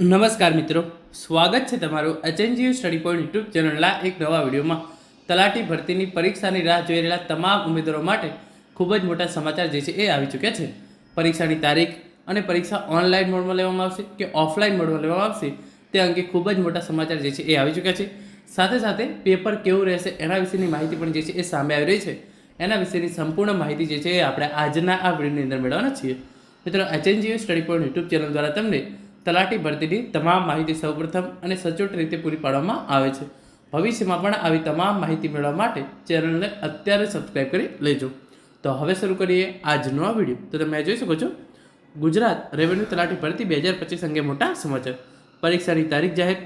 નમસ્કાર મિત્રો, સ્વાગત છે તમારું એચએનજીયુ સ્ટડી પોઈન્ટ યુટ્યુબ ચેનલના એક નવા વિડીયોમાં. તલાટી ભરતીની પરીક્ષાની રાહ જોઈ રહેલા તમામ ઉમેદવારો માટે ખૂબ જ મોટા સમાચાર જે છે એ આવી ચૂક્યા છે. પરીક્ષાની તારીખ અને પરીક્ષા ઓનલાઈન મોડમાં લેવામાં આવશે કે ઓફલાઈન મોડમાં લેવામાં આવશે, તે અંગે ખૂબ જ મોટા સમાચાર જે છે એ આવી ચૂક્યા છે. સાથે સાથે પેપર કેવું રહેશે એના વિશેની માહિતી પણ જે છે એ સામે આવી રહી છે. એના વિશેની સંપૂર્ણ માહિતી જે છે એ આપણે આજના આ વિડીયોની અંદર મેળવવાના છીએ. મિત્રો H N G U study point YouTube channel દ્વારા તમને તલાટી ભરતીની તમામ માહિતી સૌપ્રથમ અને સચોટ રીતે પૂરી પાડવામાં આવે છે. ભવિષ્યમાં પણ આવી તમામ માહિતી મેળવવા માટે ચેનલને અત્યારે સબસ્ક્રાઈબ કરી લેજો. તો હવે શરૂ કરીએ આજનો આ વીડિયો. તો તમે જોઈ શકો છો, ગુજરાત રેવન્યુ તલાટી ભરતી બે હજાર પચીસ અંગે મોટા સમાચાર. પરીક્ષાની તારીખ જાહેર,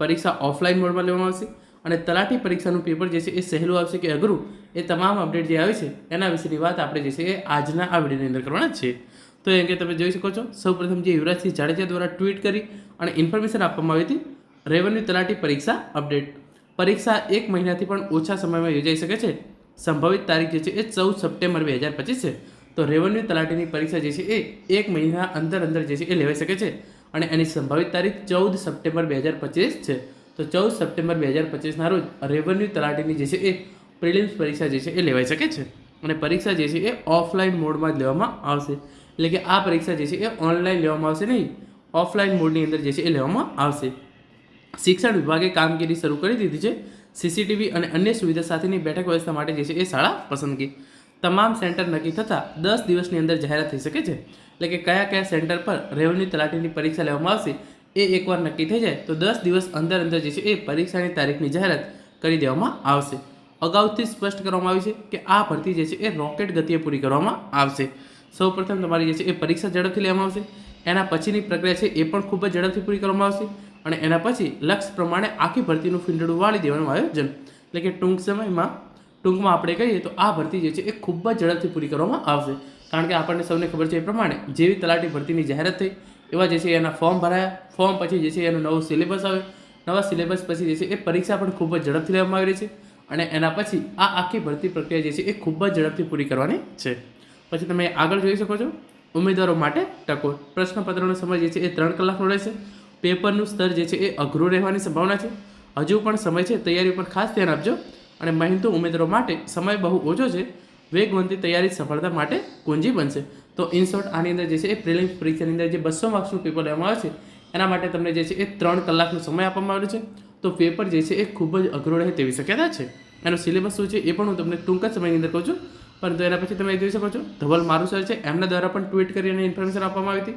પરીક્ષા ઓફલાઈન મોડમાં લેવામાં આવશે અને તલાટી પરીક્ષાનું પેપર જે છે એ સહેલું આવશે કે અઘરું એ તમામ અપડેટ જે આવે છે એના વિશેની વાત આપણે જે છે એ આજના આ વિડીયોની અંદર કરવાના છીએ તો એ અંગે તમે જોઈ શકો છો. સૌપ્રથમ જે યુવરાજસિંહ જાડેજા દ્વારા ટ્વીટ કરી અને ઇન્ફોર્મેશન આપવામાં આવી હતી રેવન્યુ તલાટી પરીક્ષા અપડેટ. પરીક્ષા એક મહિનાથી પણ ઓછા સમયમાં યોજાઈ શકે છે. સંભવિત તારીખ જે છે એ ચૌદ સપ્ટેમ્બર બે હજાર પચીસ છે. તો રેવન્યુ તલાટીની પરીક્ષા જે છે એ એક મહિના અંદર અંદર જે છે એ લેવાઈ શકે છે અને એની સંભવિત તારીખ ચૌદ સપ્ટેમ્બર બે હજાર પચીસ છે. તો ચૌદ સપ્ટેમ્બર બે હજાર પચીસના રોજ રેવન્યુ તલાટીની જે છે એ પ્રિલિમ્સ પરીક્ષા જે છે એ લેવાઈ શકે છે. અને પરીક્ષા જે છે એ ઓફલાઈન મોડમાં જ લેવામાં આવશે. એટલે કે આ પરીક્ષા જે છે એ ઓનલાઈન લેવામાં આવશે નહીં ઓફલાઈન મોડની અંદર જે છે એ લેવામાં આવશે શિક્ષણ વિભાગે કામગીરી શરૂ કરી દીધી છે સીસીટીવી અને અન્ય સુવિધા સાથેની બેઠક વ્યવસ્થા માટે જે છે એ શાળા પસંદગી તમામ સેન્ટર નક્કી થતાં દસ દિવસની અંદર જાહેરાત થઈ શકે છે એટલે કે કયા કયા સેન્ટર પર રેવન્યુ તલાટીની પરીક્ષા લેવામાં આવશે એ એકવાર નક્કી થઈ જાય તો દસ દિવસ અંદર અંદર જે છે એ પરીક્ષાની તારીખની જાહેરાત કરી દેવામાં આવશે અગાઉથી સ્પષ્ટ કરવામાં આવ્યું છે કે આ ભરતી જે છે એ રોકેટ ગતિએ પૂરી કરવામાં આવશે સૌપ્રથમ તમારી જે છે એ પરીક્ષા ઝડપથી લેવામાં આવશે. એના પછીની પ્રક્રિયા છે એ પણ ખૂબ જ ઝડપથી પૂરી કરવામાં આવશે અને એના પછી લક્ષ્ય પ્રમાણે આખી ભરતીનું ફીંડડું વાળી દેવાનું આયોજન. એટલે કે ટૂંક સમયમાં, ટૂંકમાં આપણે કહીએ તો આ ભરતી જે છે એ ખૂબ જ ઝડપથી પૂરી કરવામાં આવશે. કારણ કે આપણને સૌને ખબર છે એ પ્રમાણે જેવી તલાટી ભરતીની જાહેરાત થઈ, એવા જે છે એના ફોર્મ ભરાયા. ફોર્મ પછી જે છે એનું નવું સિલેબસ આવે. નવા સિલેબસ પછી જે છે એ પરીક્ષા પણ ખૂબ જ ઝડપથી લેવામાં આવી રહી છે અને એના પછી આ આખી ભરતી પ્રક્રિયા જે છે એ ખૂબ જ ઝડપથી પૂરી કરવાની છે. પછી તમે આગળ જોઈ શકો છો, ઉમેદવારો માટે ટકોર. પ્રશ્નપત્રનો સમય જે છે એ ત્રણ કલાકનો રહેશે. પેપરનું સ્તર જે છે એ અઘરું રહેવાની સંભાવના છે. હજુ પણ સમય છે તૈયારી પર ખાસ ધ્યાન આપજો. અને મહેનતુ ઉમેદવારો માટે સમય બહુ ઓછો છે. વેગવંતી તૈયારી સફળતા માટે કુંજી બનશે. તો ઇન શોર્ટ આની અંદર જે છે એ પ્રિલિમ્સ પરીક્ષાની અંદર જે બસો માર્ક્સનું પેપર લેવામાં આવે છે, એના માટે તમને જે છે એ ત્રણ કલાકનો સમય આપવામાં આવ્યો છે. તો પેપર જે છે એ ખૂબ જ અઘરું રહે તેવી શક્યતા છે. એનો સિલેબસ શું છે એ પણ હું તમને ટૂંક જ સમયની અંદર કહું છું. પરંતુ એના પછી તમે જોઈ શકો છો, ધવલ મારું સર છે, એમના દ્વારા પણ ટ્વીટ કરીને ઇન્ફોર્મેશન આપવામાં આવી હતી.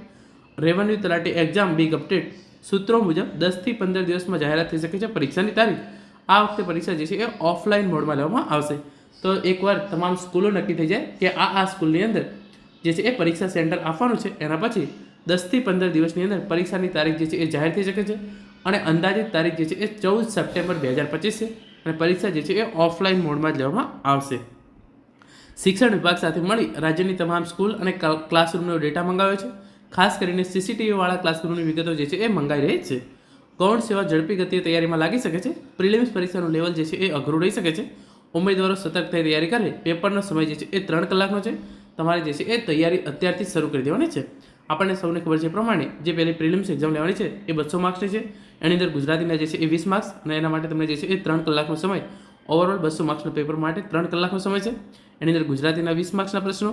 રેવન્યુ તલાટી એક્ઝામ બિગ અપડેટ સૂત્રો મુજબ દસથી પંદર દિવસમાં જાહેરાત થઈ શકે છે પરીક્ષાની તારીખ. આ વખતે પરીક્ષા જે છે એ ઓફલાઈન મોડમાં લેવામાં આવશે. તો એકવાર તમામ સ્કૂલો નક્કી થઈ જાય કે આ આ સ્કૂલની અંદર જે છે એ પરીક્ષા સેન્ટર આપવાનું છે. એના પછી દસથી પંદર દિવસની અંદર પરીક્ષાની તારીખ જે છે એ જાહેર થઈ શકે છે અને અંદાજિત તારીખ જે છે એ ચૌદ સપ્ટેમ્બર બે હજાર પચીસ છે. અને પરીક્ષા જે છે એ ઓફલાઈન મોડમાં જ લેવામાં આવશે. શિક્ષણ વિભાગ સાથે મળી રાજ્યની તમામ સ્કૂલ અને ક્લાસરૂમનો ડેટા મંગાવ્યો છે. ખાસ કરીને સીસીટીવીવાળા ક્લાસરૂમની વિગતો જે છે એ મંગાઈ રહી છે. ગૌણ સેવા ઝડપી ગતિએ તૈયારીમાં લાગી શકે છે. પ્રિલિમ્સ પરીક્ષાનું લેવલ જે છે એ અઘરું રહી શકે છે. ઉમેદવારો સતર્ક થઈ તૈયારી કરે. પેપરનો સમય જે છે એ ત્રણ કલાકનો છે. તમારે જે છે એ તૈયારી અત્યારથી શરૂ કરી દેવાની છે. આપણને સૌને ખબર છે પ્રમાણે જે પહેલી પ્રિલિમ્સ એક્ઝામ લેવાની છે એ બસો માર્ક્સની છે. એની અંદર ગુજરાતીના જે છે એ વીસ માર્ક્સ અને એના માટે તમને જે છે એ ત્રણ કલાકનો સમય ઓવરઓલ બસો માર્ક્સના પેપર માટે ત્રણ કલાકનો સમય છે. એની અંદર ગુજરાતીના વીસ માર્ક્સના પ્રશ્નો,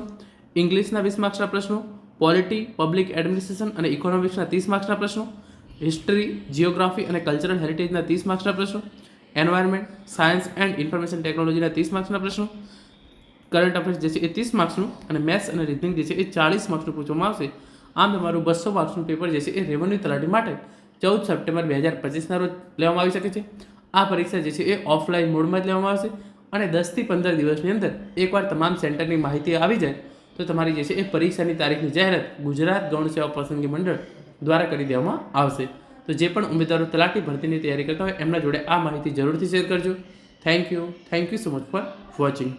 ઇંગ્લિશના વીસ માર્ક્સના પ્રશ્નો પોલિટી પબ્લિક એડમિનિસ્ટ્રેશન અને ઇકોનોમિક્સના ત્રીસ માર્ક્સના પ્રશ્નો હિસ્ટ્રી જિયોગ્રાફી અને કલ્ચરલ હેરિટેજના ત્રીસ માર્ક્સના પ્રશ્નો એન્વાયરમેન્ટ સાયન્સ એન્ડ ઇન્ફોર્મેશન ટેકનોલોજીના ત્રીસ માર્ક્સના પ્રશ્નો કરંટ અફેર્સ જે છે એ ત્રીસ માર્ક્સનું અને મેથ્સ અને રીઝનિંગ જે છે એ ચાળીસ માર્ક્સનું પૂછવામાં આવશે. આમ તમારું બસો માર્ક્સનું પેપર જે છે એ રેવન્યુ તલાટી માટે ચૌદ સપ્ટેમ્બર બે હજાર પચીસના રોજ લેવામાં આવી શકે છે. આ પરીક્ષા જે છે એ ઓફલાઈન મોડમાં જ લેવામાં આવશે અને દસથી પંદર દિવસની અંદર એકવાર તમામ સેન્ટરની માહિતી આવી જાય તો તમારી જે છે એ પરીક્ષાની તારીખની જાહેરાત ગુજરાત ગૌણ સેવા પસંદગી મંડળ દ્વારા કરી દેવામાં આવશે. તો જે પણ ઉમેદવારો તલાટી ભરતીની તૈયારી કરતા હોય એમના જોડે આ માહિતી જરૂરથી શેર કરજો. Thank you thank you so much for watching